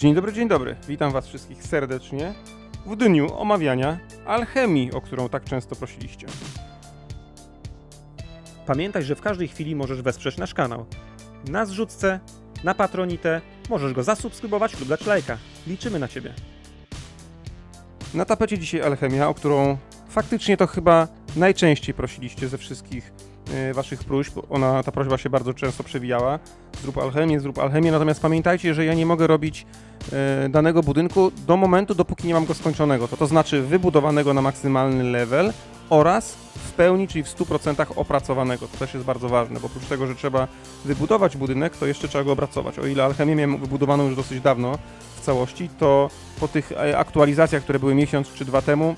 Dzień dobry, dzień dobry. Witam Was wszystkich serdecznie w dniu omawiania alchemii, o którą tak często prosiliście. Pamiętaj, że w każdej chwili możesz wesprzeć nasz kanał. Na zrzutce, na Patronite, możesz go zasubskrybować lub dać lajka. Liczymy na Ciebie. Na tapecie dzisiaj alchemia, o którą faktycznie to chyba najczęściej prosiliście ze wszystkich Waszych próśb. Ona, ta prośba się bardzo często przewijała. Zrób alchemię, zrób alchemię, natomiast pamiętajcie, że ja nie mogę robić e, danego budynku do momentu, dopóki nie mam go skończonego. To, to znaczy wybudowanego na maksymalny level oraz w pełni, czyli w 100% opracowanego. To też jest bardzo ważne, bo oprócz tego, że trzeba wybudować budynek, to jeszcze trzeba go opracować. O ile alchemię miałem wybudowaną już dosyć dawno w całości, to po tych e, aktualizacjach, które były miesiąc czy dwa temu,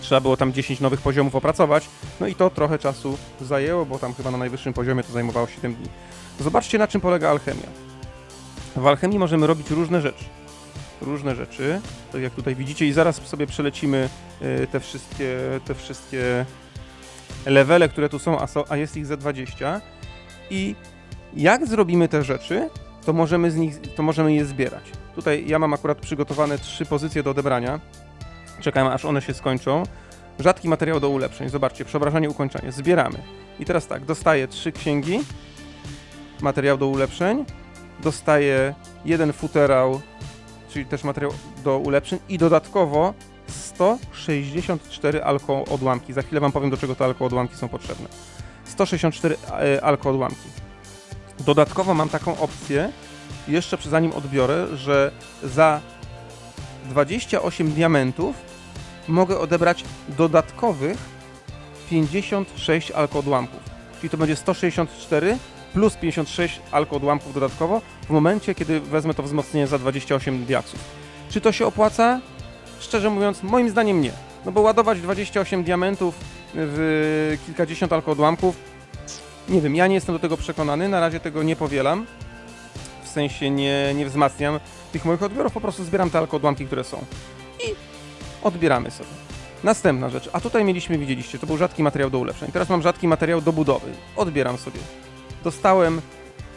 trzeba było tam 10 nowych poziomów opracować, no i to trochę czasu zajęło, bo tam chyba na najwyższym poziomie to zajmowało 7 dni. Zobaczcie na czym polega alchemia. W alchemii możemy robić różne rzeczy. Różne rzeczy, tak jak tutaj widzicie i zaraz sobie przelecimy y, te wszystkie, te wszystkie levele, które tu są, a, jest ich ze 20 i jak zrobimy te rzeczy, to możemy, z nich, to możemy je zbierać. Tutaj ja mam akurat przygotowane trzy pozycje do odebrania. Czekam aż one się skończą. Rzadki materiał do ulepszeń. Zobaczcie, przeobrażanie, ukończenie. Zbieramy. I teraz tak, dostaję trzy księgi, materiał do ulepszeń, dostaję jeden futerał, czyli też materiał do ulepszeń i dodatkowo 164 alko odłamki. Za chwilę wam powiem, do czego te alko odłamki są potrzebne. 164 e, alko odłamki. Dodatkowo mam taką opcję, jeszcze zanim odbiorę, że za 28 diamentów mogę odebrać dodatkowych 56 alkoodłamków. Czyli to będzie 164 plus 56 alkoodłamków dodatkowo w momencie, kiedy wezmę to wzmocnienie za 28 diaksów. Czy to się opłaca? Szczerze mówiąc, moim zdaniem nie. No bo ładować 28 diamentów w kilkadziesiąt alkoodłamków, nie wiem, ja nie jestem do tego przekonany, na razie tego nie powielam. W sensie nie, nie wzmacniam tych moich odbiorów, po prostu zbieram te alkoodłamki, które są. Odbieramy sobie. Następna rzecz, a tutaj mieliśmy, widzieliście, to był rzadki materiał do ulepszeń. Teraz mam rzadki materiał do budowy. Odbieram sobie. Dostałem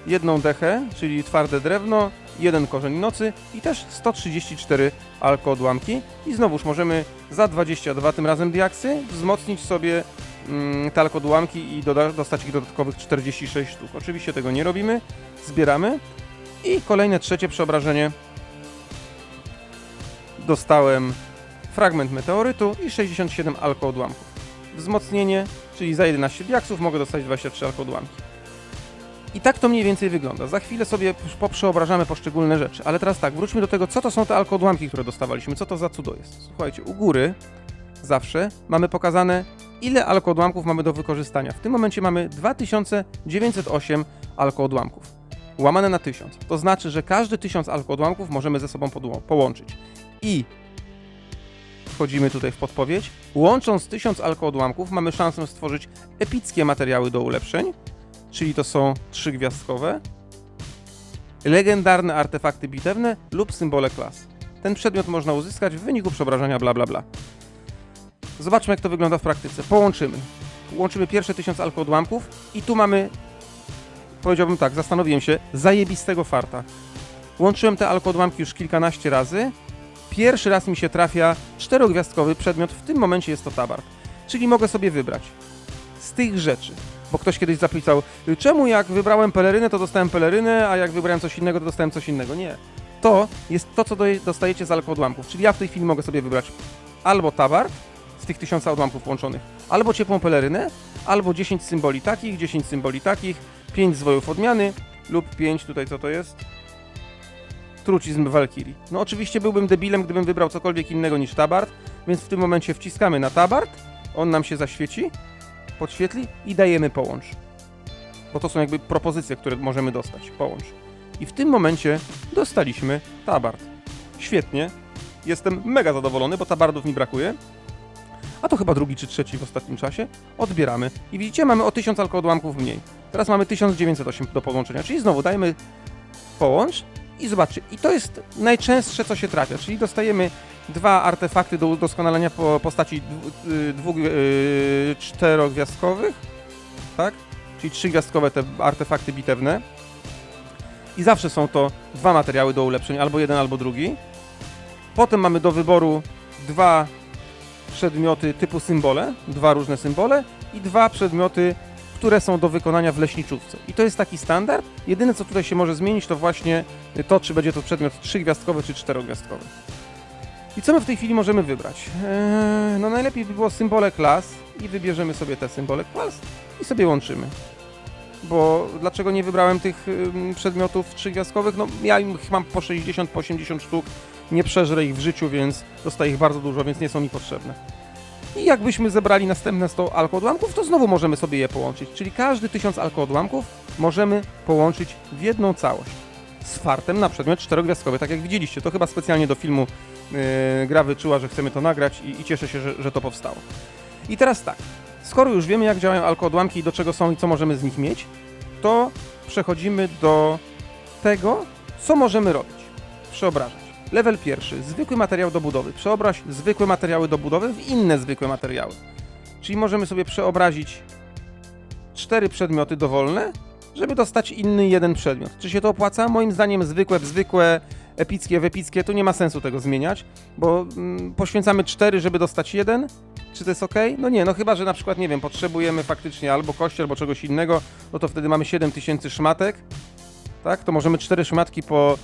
jedną dechę, czyli twarde drewno, jeden korzeń nocy i też 134 alkoodłamki. I znowuż możemy za 22 tym razem diaksy wzmocnić sobie mm, te alkoodłamki i doda- dostać ich dodatkowych 46 sztuk. Oczywiście tego nie robimy, zbieramy. I kolejne trzecie przeobrażenie. Dostałem fragment meteorytu i 67 alkoodłamków. Wzmocnienie, czyli za 11 diaksów mogę dostać 23 alkoodłamki. I tak to mniej więcej wygląda. Za chwilę sobie poprzeobrażamy poszczególne rzeczy. Ale teraz tak, wróćmy do tego, co to są te alkoodłamki, które dostawaliśmy. Co to za cudo jest? Słuchajcie, u góry zawsze mamy pokazane, ile alkoodłamków mamy do wykorzystania. W tym momencie mamy 2908 alkoodłamków. Łamane na 1000. To znaczy, że każdy 1000 alkoodłamków możemy ze sobą połączyć. I wchodzimy tutaj w podpowiedź. Łącząc 1000 alkoodłamków mamy szansę stworzyć epickie materiały do ulepszeń, czyli to są trzygwiazdkowe, legendarne artefakty bitewne lub symbole klas. Ten przedmiot można uzyskać w wyniku przeobrażenia bla bla bla. Zobaczmy jak to wygląda w praktyce. Połączymy. Łączymy pierwsze 1000 alkoodłamków i tu mamy, powiedziałbym tak, zastanowiłem się, zajebistego farta. Łączyłem te alkoodłamki już kilkanaście razy. Pierwszy raz mi się trafia czterogwiazdkowy przedmiot, w tym momencie jest to tabard. Czyli mogę sobie wybrać z tych rzeczy. Bo ktoś kiedyś zapisał, czemu jak wybrałem pelerynę, to dostałem pelerynę, a jak wybrałem coś innego, to dostałem coś innego. Nie. To jest to, co dostajecie z alkoodłamków. Czyli ja w tej chwili mogę sobie wybrać albo tabard z tych tysiąca odłamków łączonych, albo ciepłą pelerynę, albo 10 symboli takich, 10 symboli takich, 5 zwojów odmiany lub 5, tutaj co to jest? Trucizm Walkirii. No oczywiście byłbym debilem, gdybym wybrał cokolwiek innego niż tabard, więc w tym momencie wciskamy na tabard, on nam się zaświeci, podświetli i dajemy połącz. Bo to są jakby propozycje, które możemy dostać. Połącz. I w tym momencie dostaliśmy tabard. Świetnie. Jestem mega zadowolony, bo tabardów mi brakuje. A to chyba drugi czy trzeci w ostatnim czasie. Odbieramy. I widzicie, mamy o 1000 alkoodłamków mniej. Teraz mamy 1908 do połączenia, czyli znowu dajemy połącz i zobaczcie. I to jest najczęstsze, co się trafia, czyli dostajemy dwa artefakty do udoskonalenia po postaci y, dwóch, y, czterogwiazdkowych, tak? Czyli trzygwiazdkowe te artefakty bitewne. I zawsze są to dwa materiały do ulepszeń, albo jeden, albo drugi. Potem mamy do wyboru dwa przedmioty typu symbole, dwa różne symbole i dwa przedmioty, które są do wykonania w leśniczówce. I to jest taki standard. Jedyne, co tutaj się może zmienić, to właśnie to, czy będzie to przedmiot trzygwiazdkowy, czy czterogwiazdkowy. I co my w tej chwili możemy wybrać? Eee, no najlepiej by było symbole klas i wybierzemy sobie te symbole klas i sobie łączymy. Bo dlaczego nie wybrałem tych przedmiotów trzygwiazdkowych? No ja ich mam po 60, po 80 sztuk, nie przeżrę ich w życiu, więc dostaję ich bardzo dużo, więc nie są mi potrzebne. I jakbyśmy zebrali następne 100 alkoodłamków, to znowu możemy sobie je połączyć. Czyli każdy 1000 alkoodłamków możemy połączyć w jedną całość. Z fartem na przedmiot czterogwiazdkowy, tak jak widzieliście. To chyba specjalnie do filmu yy, gra wyczuła, że chcemy to nagrać i, i cieszę się, że, że to powstało. I teraz tak, skoro już wiemy jak działają alkoodłamki i do czego są i co możemy z nich mieć, to przechodzimy do tego, co możemy robić. Przeobrażać. Level pierwszy, zwykły materiał do budowy. Przeobraź zwykłe materiały do budowy w inne zwykłe materiały. Czyli możemy sobie przeobrazić cztery przedmioty dowolne, żeby dostać inny jeden przedmiot. Czy się to opłaca? Moim zdaniem zwykłe w zwykłe, epickie w epickie, to nie ma sensu tego zmieniać, bo mm, poświęcamy cztery, żeby dostać jeden. Czy to jest ok? No nie, no chyba, że na przykład, nie wiem, potrzebujemy faktycznie albo kości, albo czegoś innego, no to wtedy mamy 7000 szmatek, tak? To możemy cztery szmatki po,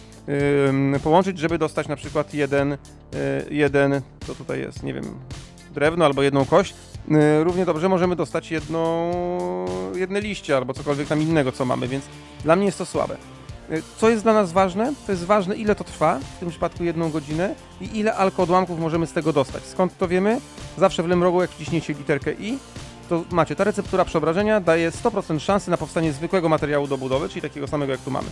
ym, połączyć, żeby dostać na przykład jeden, y, jeden, co tutaj jest, nie wiem, drewno albo jedną kość. Y, równie dobrze możemy dostać jedną, jedne liście albo cokolwiek tam innego, co mamy, więc dla mnie jest to słabe. Y, Co jest dla nas ważne? To jest ważne, ile to trwa, w tym przypadku jedną godzinę i ile alkoodłamków możemy z tego dostać. Skąd to wiemy? Zawsze w lewym rogu, jak wciśniecie literkę I, to macie, ta receptura przeobrażenia daje 100% szansy na powstanie zwykłego materiału do budowy, czyli takiego samego jak tu mamy.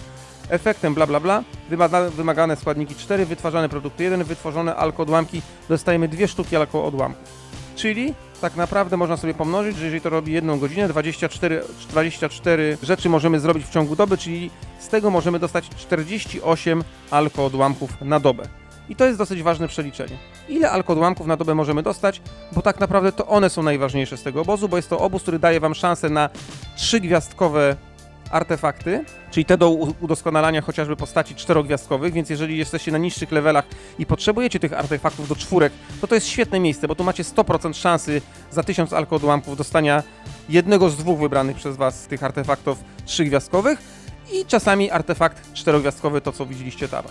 Efektem bla bla bla, wymaga- wymagane składniki 4, wytwarzane produkty 1, wytworzone alkoodłamki, dostajemy dwie sztuki alkoodłamków. Czyli tak naprawdę można sobie pomnożyć, że jeżeli to robi jedną godzinę, 24, 24 rzeczy możemy zrobić w ciągu doby, czyli z tego możemy dostać 48 alkoodłamków na dobę. I to jest dosyć ważne przeliczenie. Ile alkoodłamków na dobę możemy dostać, bo tak naprawdę to one są najważniejsze z tego obozu, bo jest to obóz, który daje Wam szansę na trzygwiazdkowe artefakty, czyli te do udoskonalania chociażby postaci czterogwiazdkowych, więc jeżeli jesteście na niższych levelach i potrzebujecie tych artefaktów do czwórek, to to jest świetne miejsce, bo tu macie 100% szansy za 1000 alkoodłamków dostania jednego z dwóch wybranych przez Was tych artefaktów trzygwiazdkowych i czasami artefakt czterogwiazdkowy, to co widzieliście tam.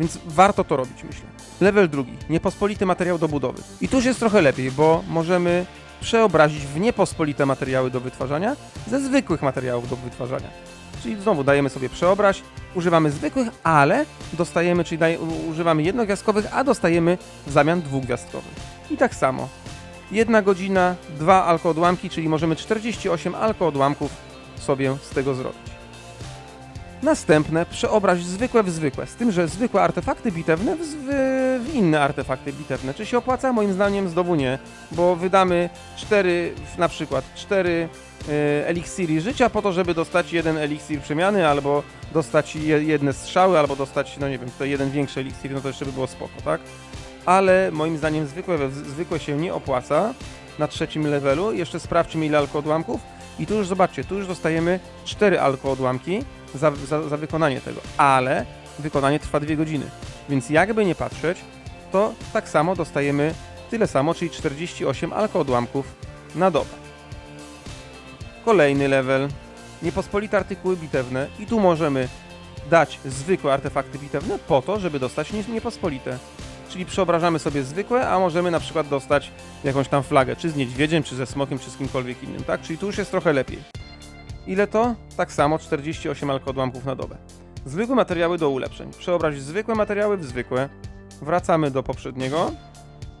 Więc warto to robić, myślę. Level drugi. Niepospolity materiał do budowy. I tu już jest trochę lepiej, bo możemy przeobrazić w niepospolite materiały do wytwarzania ze zwykłych materiałów do wytwarzania. Czyli znowu dajemy sobie przeobraź, używamy zwykłych, ale dostajemy, czyli daje, u- używamy jednogwiazdkowych, a dostajemy w zamian dwugwiazdkowych. I tak samo. Jedna godzina, dwa alkoodłamki, czyli możemy 48 alkoodłamków sobie z tego zrobić. Następne przeobraź zwykłe w zwykłe, z tym, że zwykłe artefakty bitewne w, w, w inne artefakty bitewne. Czy się opłaca? Moim zdaniem znowu nie, bo wydamy 4, na przykład 4 e, eliksiry życia po to, żeby dostać jeden eliksir przemiany, albo dostać je, jedne strzały, albo dostać, no nie wiem, to jeden większy eliksir, no to jeszcze by było spoko, tak? Ale moim zdaniem zwykłe, we- zwykłe się nie opłaca na trzecim levelu. Jeszcze sprawdźmy ile alkoodłamków. I tu już zobaczcie, tu już dostajemy 4 alkoodłamki za, za, za wykonanie tego, ale wykonanie trwa 2 godziny. Więc jakby nie patrzeć, to tak samo dostajemy tyle samo, czyli 48 alkoodłamków na dobę. Kolejny level. Niepospolite artykuły bitewne i tu możemy dać zwykłe artefakty bitewne po to, żeby dostać nie- niepospolite. Czyli przeobrażamy sobie zwykłe, a możemy na przykład dostać jakąś tam flagę, czy z niedźwiedziem, czy ze smokiem, czy z kimkolwiek innym, tak? Czyli tu już jest trochę lepiej. Ile to? Tak samo 48 alkoodłamków na dobę. Zwykłe materiały do ulepszeń. Przeobraź zwykłe materiały w zwykłe. Wracamy do poprzedniego,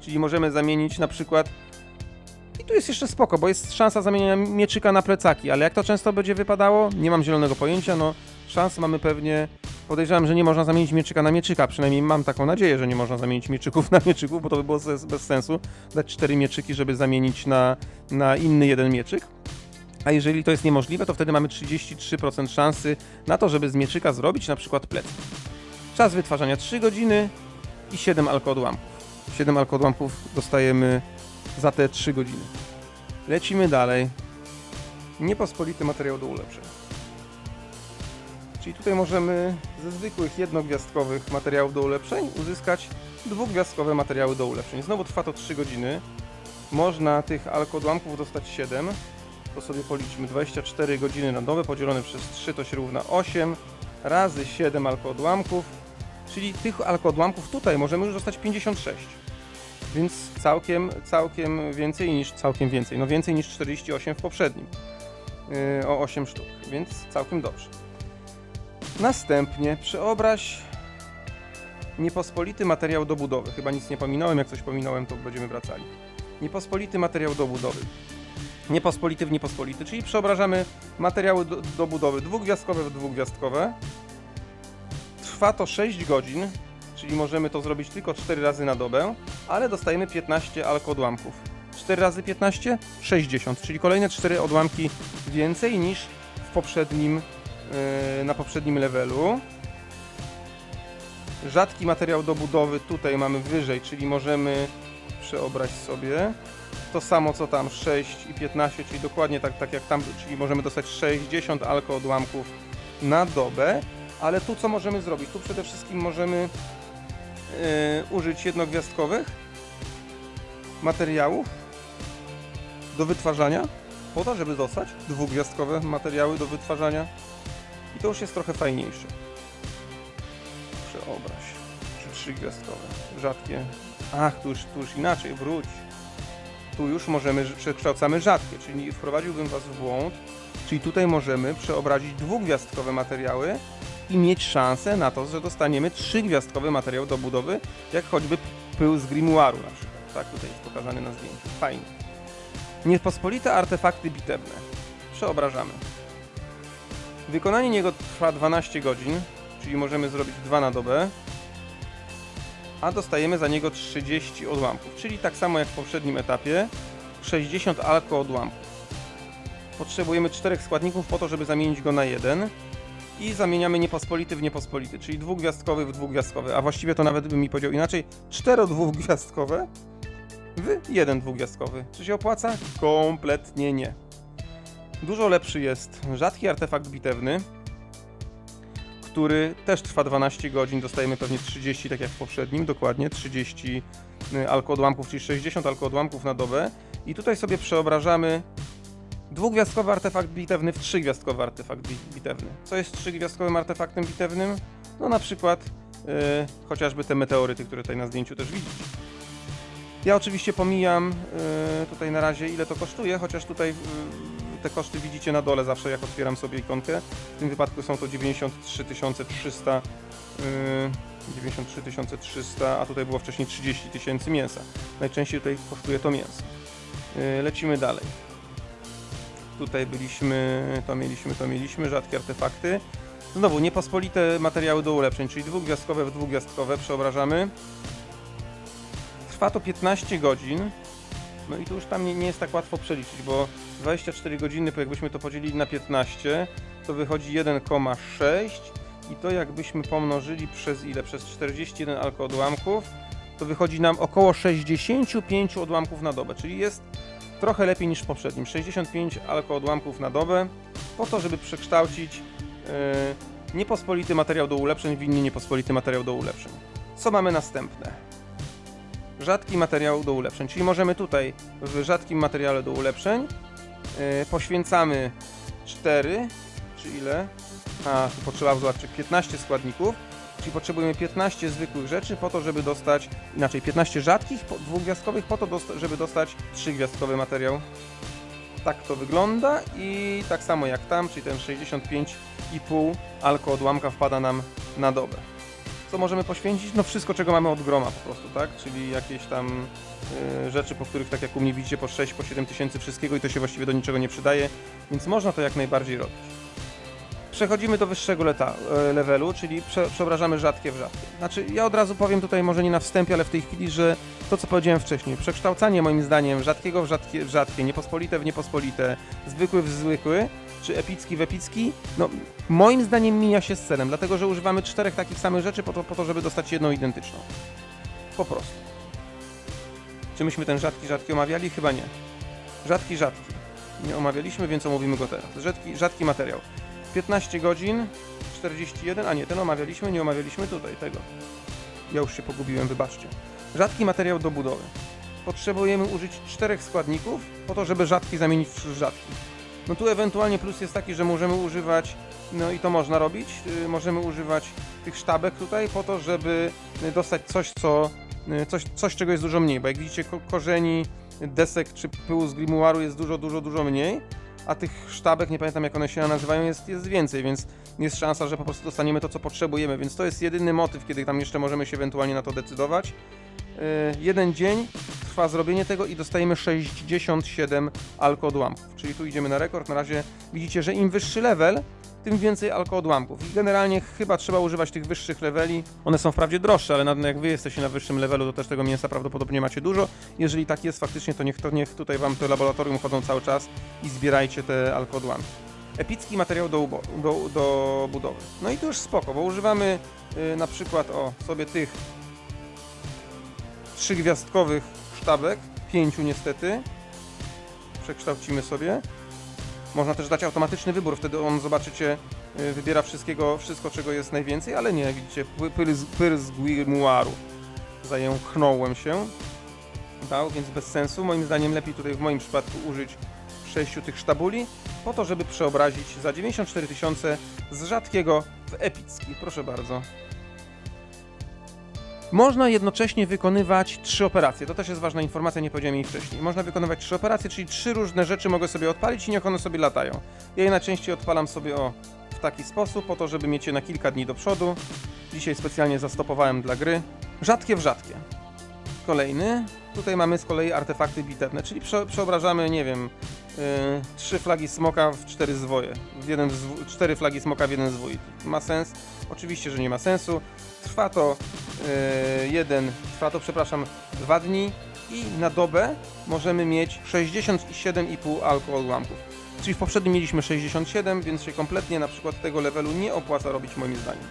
czyli możemy zamienić na przykład. I tu jest jeszcze spoko, bo jest szansa zamienienia mieczyka na plecaki, ale jak to często będzie wypadało? Nie mam zielonego pojęcia, no szans mamy pewnie. Podejrzewam, że nie można zamienić mieczyka na mieczyka, przynajmniej mam taką nadzieję, że nie można zamienić mieczyków na mieczyków, bo to by było bez sensu. Dać cztery mieczyki, żeby zamienić na, na inny jeden mieczyk. A jeżeli to jest niemożliwe, to wtedy mamy 33% szansy na to, żeby z mieczyka zrobić na przykład plec. Czas wytwarzania 3 godziny i 7 alkoodłamków. 7 alkoodłamków dostajemy za te 3 godziny. Lecimy dalej. Niepospolity materiał do ulepszeń. Czyli tutaj możemy ze zwykłych jednogwiazdkowych materiałów do ulepszeń uzyskać dwugwiazdkowe materiały do ulepszeń. Znowu trwa to 3 godziny. Można tych alkodłamków dostać 7. To sobie policzmy. 24 godziny na dobę podzielone przez 3 to się równa 8 razy 7 alkoodłamków. Czyli tych alkoodłamków tutaj możemy już dostać 56. Więc całkiem, całkiem więcej niż całkiem więcej. No więcej niż 48 w poprzednim. Yy, o 8 sztuk, więc całkiem dobrze. Następnie przeobraź niepospolity materiał do budowy. Chyba nic nie pominąłem, jak coś pominąłem, to będziemy wracali. Niepospolity materiał do budowy. Niepospolity w niepospolity, czyli przeobrażamy materiały do, do budowy dwugwiazdkowe w dwugwiazdkowe. Trwa to 6 godzin, czyli możemy to zrobić tylko 4 razy na dobę, ale dostajemy 15 alkodłamków. 4 razy 15? 60, czyli kolejne 4 odłamki więcej niż w poprzednim, yy, na poprzednim levelu. Rzadki materiał do budowy tutaj mamy wyżej, czyli możemy przeobrać sobie to samo co tam 6 i 15, czyli dokładnie tak, tak jak tam, czyli możemy dostać 60 alkoodłamków na dobę, ale tu co możemy zrobić? Tu przede wszystkim możemy yy, użyć jednogwiazdkowych materiałów do wytwarzania, po to, żeby dostać dwugwiazdkowe materiały do wytwarzania. I to już jest trochę fajniejsze. Przeobraź. Czy trzygwiazdkowe. Rzadkie. Ach, tu już, tu już inaczej, wróć. Tu już możemy, przekształcamy rzadkie, czyli wprowadziłbym Was w błąd. Czyli tutaj możemy przeobrazić dwugwiazdkowe materiały i mieć szansę na to, że dostaniemy trzygwiazdkowy materiał do budowy, jak choćby pył z grimoiru na przykład. Tak, tutaj jest pokazany na zdjęciu. Fajnie. Niepospolite artefakty bitewne. Przeobrażamy. Wykonanie niego trwa 12 godzin, czyli możemy zrobić 2 na dobę, a dostajemy za niego 30 odłamków, czyli tak samo jak w poprzednim etapie 60 alko odłamków. Potrzebujemy czterech składników po to, żeby zamienić go na jeden i zamieniamy niepospolity w niepospolity, czyli dwugwiazdkowy w dwugwiazdkowy, a właściwie to nawet bym mi powiedział inaczej, cztero-dwugwiazdkowe w jeden dwugwiazdkowy. Czy się opłaca? Kompletnie nie. Dużo lepszy jest rzadki artefakt bitewny, który też trwa 12 godzin, dostajemy pewnie 30, tak jak w poprzednim, dokładnie 30 y, alkoodłamków, czyli 60 alkoodłamków na dobę. I tutaj sobie przeobrażamy dwugwiazdkowy artefakt bitewny w trzygwiazdkowy artefakt bi- bitewny. Co jest trzygwiazdkowym artefaktem bitewnym? No na przykład y, chociażby te meteoryty, które tutaj na zdjęciu też widzicie. Ja oczywiście pomijam y, tutaj na razie ile to kosztuje, chociaż tutaj y, te koszty widzicie na dole zawsze jak otwieram sobie ikonkę. W tym wypadku są to 93 300 y, 93 300, a tutaj było wcześniej 30 tysięcy mięsa. Najczęściej tutaj kosztuje to mięso. Y, Lecimy dalej. Tutaj byliśmy, to mieliśmy, to mieliśmy, rzadkie artefakty. Znowu, niepospolite materiały do ulepszeń, czyli dwugwiazdkowe w dwugwiazdkowe przeobrażamy. Trwa to 15 godzin. No i tu już tam nie, nie jest tak łatwo przeliczyć, bo 24 godziny, jakbyśmy to podzielili na 15, to wychodzi 1,6 i to jakbyśmy pomnożyli przez ile? Przez 41 alkoodłamków, to wychodzi nam około 65 odłamków na dobę, czyli jest trochę lepiej niż w poprzednim. 65 alkoodłamków na dobę, po to, żeby przekształcić yy, niepospolity materiał do ulepszeń w inny niepospolity materiał do ulepszeń. Co mamy następne? rzadki materiał do ulepszeń. Czyli możemy tutaj w rzadkim materiale do ulepszeń poświęcamy 4, czy ile? A, tu potrzeba zobaczyć 15 składników, czyli potrzebujemy 15 zwykłych rzeczy po to, żeby dostać, inaczej 15 rzadkich, dwugwiazdkowych po to, żeby dostać trzygwiazdkowy materiał. Tak to wygląda i tak samo jak tam, czyli ten 65,5 alko odłamka wpada nam na dobę. Co możemy poświęcić? No wszystko, czego mamy od groma po prostu, tak? Czyli jakieś tam y, rzeczy, po których tak jak u mnie widzicie po 6, po 7 tysięcy wszystkiego i to się właściwie do niczego nie przydaje, więc można to jak najbardziej robić. Przechodzimy do wyższego leta, e, levelu, czyli prze, przeobrażamy rzadkie w rzadkie. Znaczy, ja od razu powiem tutaj, może nie na wstępie, ale w tej chwili, że to, co powiedziałem wcześniej, przekształcanie moim zdaniem rzadkiego w rzadkie, w rzadkie niepospolite w niepospolite, zwykły w zwykły, czy epicki w epicki, no moim zdaniem mija się z celem, dlatego że używamy czterech takich samych rzeczy po to, po to żeby dostać jedną identyczną. Po prostu. Czy myśmy ten rzadki, rzadki omawiali? Chyba nie. Rzadki, rzadki. Nie omawialiśmy, więc omówimy go teraz. Rzadki, rzadki materiał. 15 godzin, 41, a nie, ten omawialiśmy, nie omawialiśmy tutaj tego. Ja już się pogubiłem, wybaczcie. Rzadki materiał do budowy. Potrzebujemy użyć czterech składników po to, żeby rzadki zamienić w rzadki. No tu ewentualnie plus jest taki, że możemy używać, no i to można robić, yy, możemy używać tych sztabek tutaj po to, żeby y, dostać coś, co, y, coś, coś czego jest dużo mniej, bo jak widzicie ko korzeni, desek czy pyłu z grimoiru jest dużo, dużo, dużo mniej, a tych sztabek, nie pamiętam jak one się nazywają, jest, jest więcej, więc jest szansa, że po prostu dostaniemy to, co potrzebujemy, więc to jest jedyny motyw, kiedy tam jeszcze możemy się ewentualnie na to decydować. Yy, jeden dzień trwa zrobienie tego i dostajemy 67 alkoodłamków, czyli tu idziemy na rekord, na razie widzicie, że im wyższy level, tym więcej alkoodłamków. I generalnie chyba trzeba używać tych wyższych leveli. One są wprawdzie droższe, ale jak wy jesteście na wyższym levelu, to też tego mięsa prawdopodobnie macie dużo. Jeżeli tak jest faktycznie, to niech, to niech tutaj wam te laboratorium chodzą cały czas i zbierajcie te alkoodłamki. Epicki materiał do, do, do budowy. No i to już spoko, bo używamy y, na przykład o sobie tych trzygwiazdkowych sztabek, pięciu niestety. Przekształcimy sobie. Można też dać automatyczny wybór, wtedy on zobaczycie, y, wybiera wszystkiego, wszystko czego jest najwięcej, ale nie, widzicie, py- pyr z, pyr z. Zająknąłem się. Dał, więc bez sensu. Moim zdaniem lepiej tutaj w moim przypadku użyć sześciu tych sztabuli, po to, żeby przeobrazić za 94 tysiące z rzadkiego w epicki. Proszę bardzo. Można jednocześnie wykonywać trzy operacje. To też jest ważna informacja, nie powiedziałem jej wcześniej. Można wykonywać trzy operacje, czyli trzy różne rzeczy mogę sobie odpalić i niech one sobie latają. Ja je najczęściej odpalam sobie o w taki sposób, po to, żeby mieć je na kilka dni do przodu. Dzisiaj specjalnie zastopowałem dla gry. Rzadkie w rzadkie. Kolejny. Tutaj mamy z kolei artefakty bitewne, czyli prze, przeobrażamy, nie wiem, trzy flagi smoka w cztery zwoje. W jeden cztery flagi smoka w jeden zwój. Ma sens? Oczywiście, że nie ma sensu. Trwa to yy, jeden, trwa to, przepraszam, dwa dni i na dobę możemy mieć 67,5 alkohol łamków. Czyli w poprzednim mieliśmy 67, więc się kompletnie na przykład tego levelu nie opłaca robić moim zdaniem.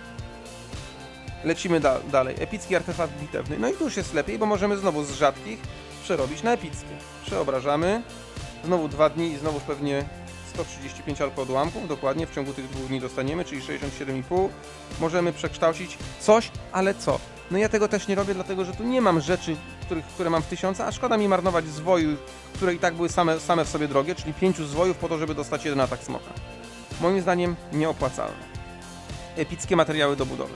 Lecimy da dalej. Epicki artefakt bitewny. No i tu już jest lepiej, bo możemy znowu z rzadkich przerobić na epickie. Przeobrażamy. Znowu dwa dni i znowu pewnie 135 alkoodłamków. Dokładnie w ciągu tych dwóch dni dostaniemy, czyli 67,5. Możemy przekształcić coś, ale co? No ja tego też nie robię, dlatego że tu nie mam rzeczy, których, które mam w tysiąca, a szkoda mi marnować zwoju, które i tak były same, same w sobie drogie, czyli pięciu zwojów po to, żeby dostać jeden atak smoka. Moim zdaniem nieopłacalne. Epickie materiały do budowy.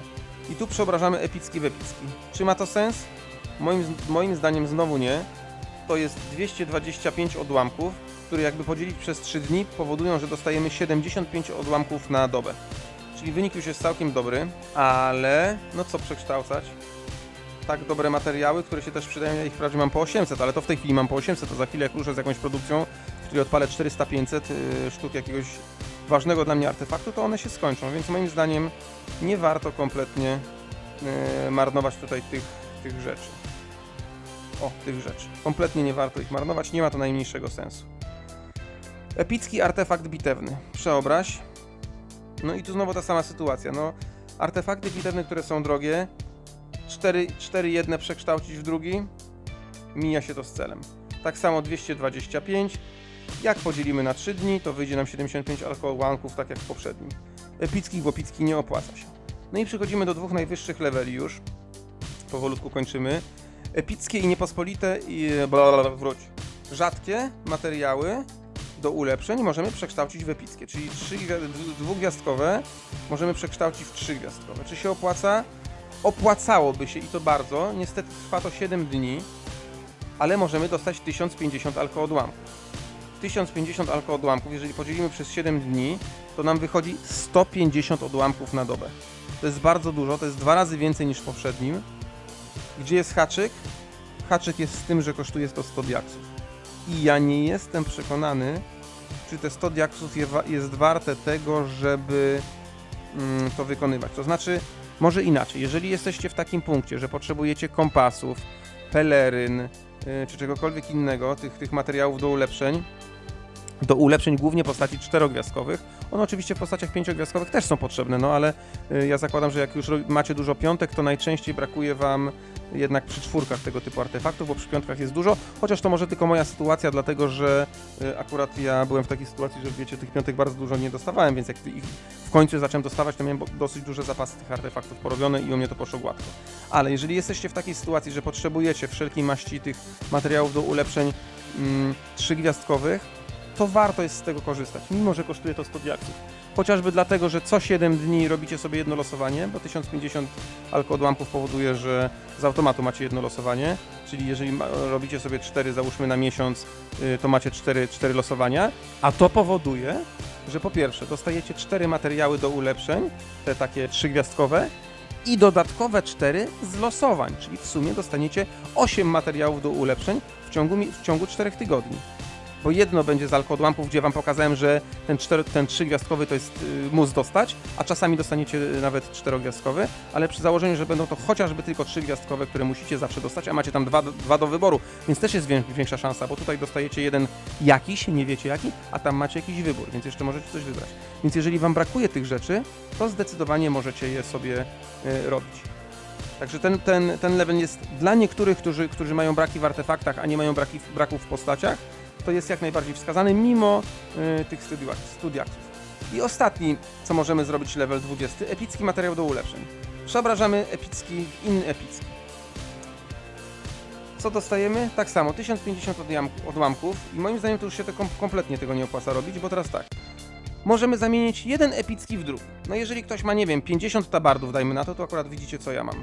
I tu przeobrażamy epicki w epicki. Czy ma to sens? Moim, moim zdaniem znowu nie. To jest 225 odłamków, które jakby podzielić przez 3 dni powodują, że dostajemy 75 odłamków na dobę. Czyli wynik już jest całkiem dobry, ale no co przekształcać? Tak dobre materiały, które się też przydają, ja ich wprawdzie mam po 800, ale to w tej chwili mam po 800, to za chwilę jak ruszę z jakąś produkcją, w której odpalę 400-500 yy, sztuk jakiegoś ważnego dla mnie artefaktu, to one się skończą, więc moim zdaniem nie warto kompletnie yy, marnować tutaj tych, tych rzeczy. O, tych rzeczy. Kompletnie nie warto ich marnować, nie ma to najmniejszego sensu. Epicki artefakt bitewny. Przeobraź. No i tu znowu ta sama sytuacja. No, artefakty bitewne, które są drogie, cztery, cztery jedne przekształcić w drugi, mija się to z celem. Tak samo 225. Jak podzielimy na 3 dni, to wyjdzie nam 75 alkoholłanków, tak jak w poprzednim. Epicki w opicki nie opłaca się. No i przechodzimy do dwóch najwyższych leveli już. Powolutku kończymy. Epickie i niepospolite i bla, bla, bla, wróć. Rzadkie materiały do ulepszeń możemy przekształcić w epickie, czyli trzy, gwi- dwugwiazdkowe możemy przekształcić w trzygwiazdkowe. Czy się opłaca? Opłacałoby się i to bardzo. Niestety trwa to 7 dni, ale możemy dostać 1050 alkoodłamków. 1050 alkoodłamków, jeżeli podzielimy przez 7 dni, to nam wychodzi 150 odłamków na dobę. To jest bardzo dużo, to jest dwa razy więcej niż w poprzednim. Gdzie jest haczyk? Haczyk jest z tym, że kosztuje to 100 diaksów. I ja nie jestem przekonany, czy te 100 diaksów jest warte tego, żeby mm, to wykonywać. To znaczy, może inaczej, jeżeli jesteście w takim punkcie, że potrzebujecie kompasów, peleryn, y, czy czegokolwiek innego, tych, tych materiałów do ulepszeń, do ulepszeń głównie postaci czterogwiazdkowych. One oczywiście w postaciach pięciogwiazdkowych też są potrzebne, no ale y, ja zakładam, że jak już macie dużo piątek, to najczęściej brakuje wam jednak przy czwórkach tego typu artefaktów, bo przy piątkach jest dużo, chociaż to może tylko moja sytuacja, dlatego że y, akurat ja byłem w takiej sytuacji, że wiecie, tych piątek bardzo dużo nie dostawałem, więc jak ich w końcu zacząłem dostawać, to miałem dosyć duże zapasy tych artefaktów porobione i u mnie to poszło gładko. Ale jeżeli jesteście w takiej sytuacji, że potrzebujecie wszelkiej maści tych materiałów do ulepszeń mm, trzygwiazdkowych, to warto jest z tego korzystać, mimo że kosztuje to 100 diaksów. Chociażby dlatego, że co 7 dni robicie sobie jedno losowanie, bo 1050 alkoodłampów powoduje, że z automatu macie jedno losowanie, czyli jeżeli robicie sobie 4 załóżmy na miesiąc, y, to macie 4, 4 losowania, a to powoduje, że po pierwsze dostajecie 4 materiały do ulepszeń, te takie trzygwiazdkowe i dodatkowe 4 z losowań, czyli w sumie dostaniecie 8 materiałów do ulepszeń w ciągu, w ciągu 4 tygodni. Bo jedno będzie z alkodłampów, gdzie wam pokazałem, że ten, cztery, ten trzygwiazdkowy to jest y, mus dostać, a czasami dostaniecie y, nawet czterogwiazdkowy, ale przy założeniu, że będą to chociażby tylko trzygwiazdkowe, które musicie zawsze dostać, a macie tam dwa, dwa do wyboru, więc też jest wię- większa szansa, bo tutaj dostajecie jeden jakiś, nie wiecie jaki, a tam macie jakiś wybór, więc jeszcze możecie coś wybrać. Więc jeżeli wam brakuje tych rzeczy, to zdecydowanie możecie je sobie y, robić. Także ten, ten, ten level jest dla niektórych, którzy, którzy mają braki w artefaktach, a nie mają braki, braków w postaciach, to jest jak najbardziej wskazany, mimo y, tych studiak- studiaków. I ostatni, co możemy zrobić, level 20, epicki materiał do ulepszeń. Przeobrażamy epicki w inny epicki. Co dostajemy? Tak samo, 1050 odjam- odłamków i moim zdaniem to już się to kom- kompletnie tego nie opłaca robić, bo teraz tak. Możemy zamienić jeden epicki w drugi. No jeżeli ktoś ma, nie wiem, 50 tabardów, dajmy na to, to akurat widzicie co ja mam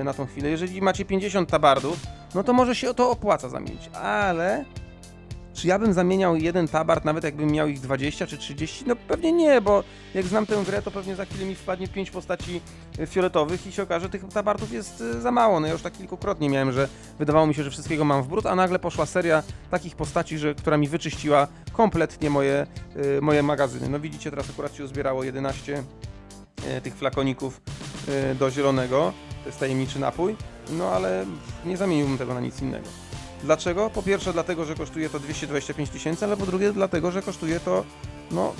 y, na tą chwilę. Jeżeli macie 50 tabardów, no to może się to opłaca zamienić, ale czy ja bym zamieniał jeden tabard, nawet jakbym miał ich 20 czy 30? No pewnie nie, bo jak znam tę grę, to pewnie za chwilę mi wpadnie 5 postaci y, fioletowych i się okaże, że tych tabardów jest y, za mało. No ja już tak kilkukrotnie miałem, że wydawało mi się, że wszystkiego mam w brud, a nagle poszła seria takich postaci, że, która mi wyczyściła kompletnie moje, y, moje magazyny. No widzicie, teraz akurat się uzbierało 11 y, tych flakoników do zielonego. To jest tajemniczy napój. No ale nie zamieniłbym tego na nic innego. Dlaczego? Po pierwsze dlatego, że kosztuje to 225 tysięcy, ale po drugie dlatego, że kosztuje to no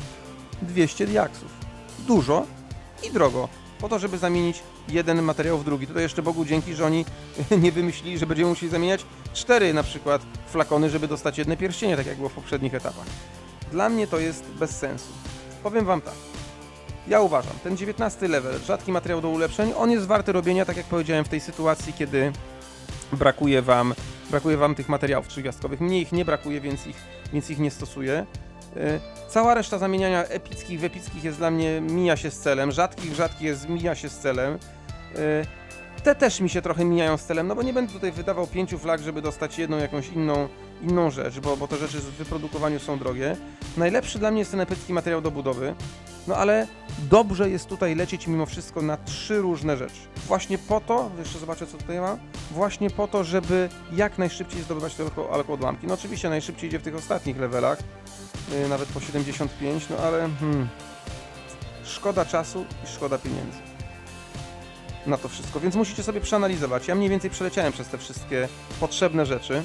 200 diaksów. Dużo i drogo. Po to, żeby zamienić jeden materiał w drugi. Tutaj jeszcze Bogu dzięki, że oni nie wymyślili, że będziemy musieli zamieniać cztery na przykład flakony, żeby dostać jedne pierścienie, tak jak było w poprzednich etapach. Dla mnie to jest bez sensu. Powiem wam tak. Ja uważam, ten 19 level, rzadki materiał do ulepszeń, on jest warty robienia, tak jak powiedziałem, w tej sytuacji, kiedy brakuje wam, brakuje wam tych materiałów trzygwiazdkowych. Mnie ich nie brakuje, więc ich, więc ich nie stosuję. Yy, Cała reszta zamieniania epickich w epickich jest dla mnie, mija się z celem, rzadkich rzadkich jest, mija się z celem. Yy, Te też mi się trochę mijają z celem, no bo nie będę tutaj wydawał pięciu flag, żeby dostać jedną jakąś inną, inną rzecz, bo, bo te rzeczy w wyprodukowaniu są drogie. Najlepszy dla mnie jest ten epicki materiał do budowy, no ale dobrze jest tutaj lecieć mimo wszystko na trzy różne rzeczy. Właśnie po to, jeszcze zobaczę co tutaj mam, właśnie po to, żeby jak najszybciej zdobywać te alko- alkoodłamki. No oczywiście najszybciej idzie w tych ostatnich levelach, yy, nawet po 75, no ale hmm, szkoda czasu i szkoda pieniędzy na to wszystko, więc musicie sobie przeanalizować. Ja mniej więcej przeleciałem przez te wszystkie potrzebne rzeczy.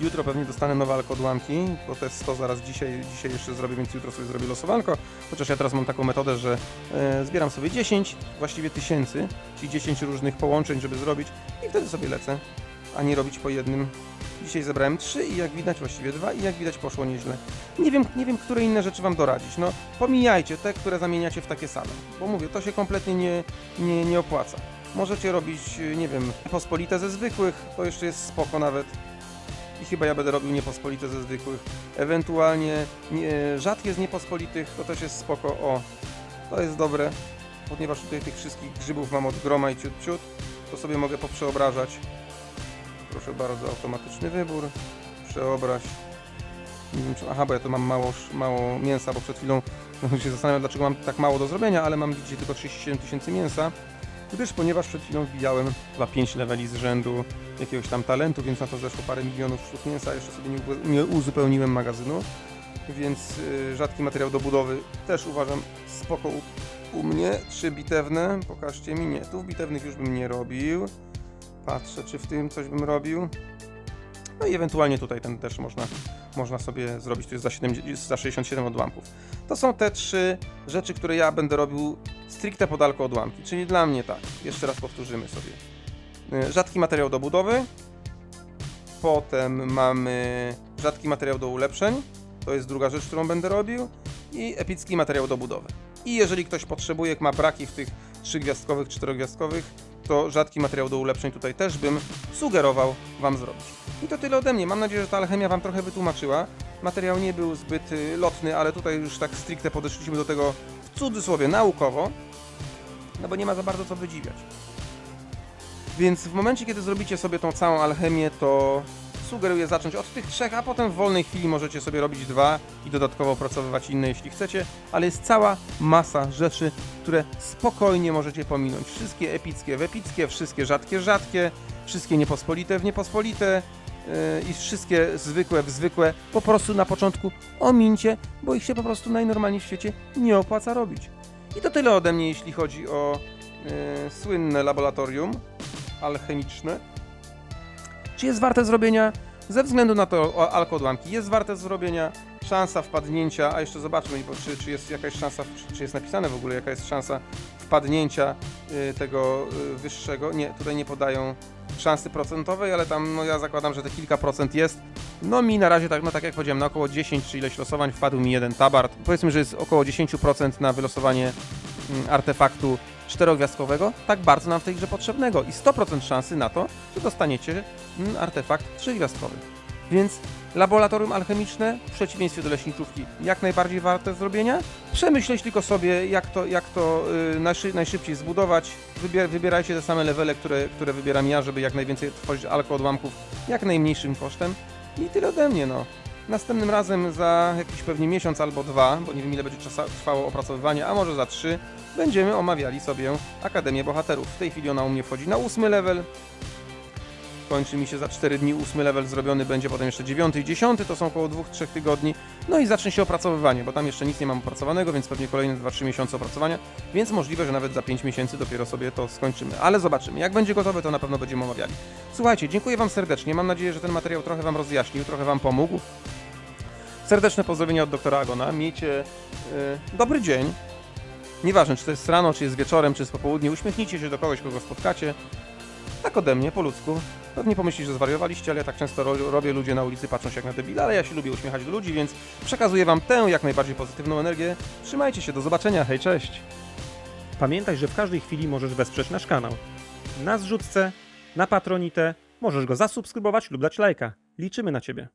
Jutro pewnie dostanę nowe alkodłamki, bo jest 100 zaraz dzisiaj, dzisiaj jeszcze zrobię, więc jutro sobie zrobię losowanko. Chociaż ja teraz mam taką metodę, że e, zbieram sobie 10, właściwie tysięcy, czyli 10 różnych połączeń, żeby zrobić i wtedy sobie lecę, a nie robić po jednym. Dzisiaj zebrałem 3 i jak widać właściwie 2 i jak widać poszło nieźle. Nie wiem, nie wiem, które inne rzeczy Wam doradzić. No, pomijajcie te, które zamieniacie w takie same, bo mówię, to się kompletnie nie, nie, nie opłaca. Możecie robić, nie wiem, pospolite ze zwykłych, to jeszcze jest spoko nawet. I chyba ja będę robił niepospolite ze zwykłych. Ewentualnie nie, rzadkie z niepospolitych, to też jest spoko. O, to jest dobre, ponieważ tutaj tych wszystkich grzybów mam od groma i ciut ciut, to sobie mogę poprzeobrażać. Proszę bardzo, automatyczny wybór. Przeobraź. Nie wiem, czy, aha, bo ja tu mam mało, mało mięsa, bo przed chwilą się zastanawiam, dlaczego mam tak mało do zrobienia, ale mam dzisiaj tylko 37 tysięcy mięsa. Gdyż ponieważ przed chwilą wbijałem chyba 5 leveli z rzędu jakiegoś tam talentu, więc na to zeszło parę milionów sztuk mięsa, jeszcze sobie nie, nie uzupełniłem magazynu. Więc y, rzadki materiał do budowy też uważam spoko u, u mnie. Trzy bitewne, pokażcie mi. Nie, tu w bitewnych już bym nie robił. Patrzę, czy w tym coś bym robił. No i ewentualnie tutaj ten też można, można sobie zrobić. Tu jest za, 70, za 67 odłamków. To są te trzy rzeczy, które ja będę robił stricte pod alko odłamki. Czyli dla mnie tak. Jeszcze raz powtórzymy sobie. y, rzadki materiał do budowy, potem mamy rzadki materiał do ulepszeń, to jest druga rzecz, którą będę robił, i epicki materiał do budowy. I jeżeli ktoś potrzebuje, ma braki w tych trzygwiazdkowych, czterogwiazdkowych, to rzadki materiał do ulepszeń tutaj też bym sugerował Wam zrobić. I to tyle ode mnie. Mam nadzieję, że ta alchemia Wam trochę wytłumaczyła. Materiał nie był zbyt y, lotny, ale tutaj już tak stricte podeszliśmy do tego w cudzysłowie naukowo, no bo nie ma za bardzo co wydziwiać. Więc w momencie, kiedy zrobicie sobie tą całą alchemię, to sugeruję zacząć od tych trzech, a potem w wolnej chwili możecie sobie robić dwa i dodatkowo opracowywać inne, jeśli chcecie, ale jest cała masa rzeczy, które spokojnie możecie pominąć. Wszystkie epickie w epickie, wszystkie rzadkie rzadkie, wszystkie niepospolite w niepospolite yy, i wszystkie zwykłe w zwykłe. Po prostu na początku omincie, bo ich się po prostu najnormalniej w świecie nie opłaca robić. I to tyle ode mnie, jeśli chodzi o yy, słynne laboratorium alchemiczne. Czy jest warte zrobienia? Ze względu na to o, alkoodłamki jest warte zrobienia. Szansa wpadnięcia, a jeszcze zobaczmy, czy, czy jest jakaś szansa, czy, czy jest napisane w ogóle jaka jest szansa wpadnięcia y, tego y, wyższego. Nie, tutaj nie podają szansy procentowej, ale tam no ja zakładam, że te kilka procent jest. No mi na razie tak, no tak jak powiedziałem, na około 10 czy ileś losowań wpadł mi jeden tabart. Powiedzmy, że jest około 10% na wylosowanie mm, artefaktu czterogwiazdkowego, tak bardzo nam w tej grze potrzebnego i 100% szansy na to, że dostaniecie artefakt trzygwiazdkowy. Więc laboratorium alchemiczne, w przeciwieństwie do leśniczówki, jak najbardziej warte zrobienia. Przemyśleć tylko sobie, jak to, jak to yy, najszy, najszybciej zbudować. Wybier, wybierajcie te same levele, które, które wybieram ja, żeby jak najwięcej tworzyć alkoodłamków jak najmniejszym kosztem. I tyle ode mnie, no. Następnym razem za jakiś pewnie miesiąc albo dwa, bo nie wiem ile będzie trwało opracowywanie, a może za trzy, będziemy omawiali sobie Akademię Bohaterów. W tej chwili ona u mnie wchodzi na ósmy level. Kończy mi się za 4 dni ósmy level zrobiony, będzie potem jeszcze dziewiąty i dziesiąty, to są około 2-3 tygodni. No i zacznie się opracowywanie, bo tam jeszcze nic nie mam opracowanego, więc pewnie kolejne 2-3 miesiące opracowania, więc możliwe, że nawet za 5 miesięcy dopiero sobie to skończymy. Ale zobaczymy. Jak będzie gotowe, to na pewno będziemy omawiali. Słuchajcie, dziękuję Wam serdecznie. Mam nadzieję, że ten materiał trochę Wam rozjaśnił, trochę Wam pomógł. Serdeczne pozdrowienia od doktora Agona. Miejcie yy, dobry dzień. Nieważne, czy to jest rano, czy jest wieczorem, czy jest popołudnie, uśmiechnijcie się do kogoś, kogo spotkacie. Tak ode mnie, po ludzku. Pewnie pomyślisz, że zwariowaliście, ale ja tak często ro robię. Ludzie na ulicy patrzą się jak na debile, ale ja się lubię uśmiechać do ludzi, więc przekazuję wam tę jak najbardziej pozytywną energię. Trzymajcie się, do zobaczenia, hej, cześć! Pamiętaj, że w każdej chwili możesz wesprzeć nasz kanał. Na zrzutce, na Patronite, możesz go zasubskrybować lub dać lajka. Liczymy na Ciebie.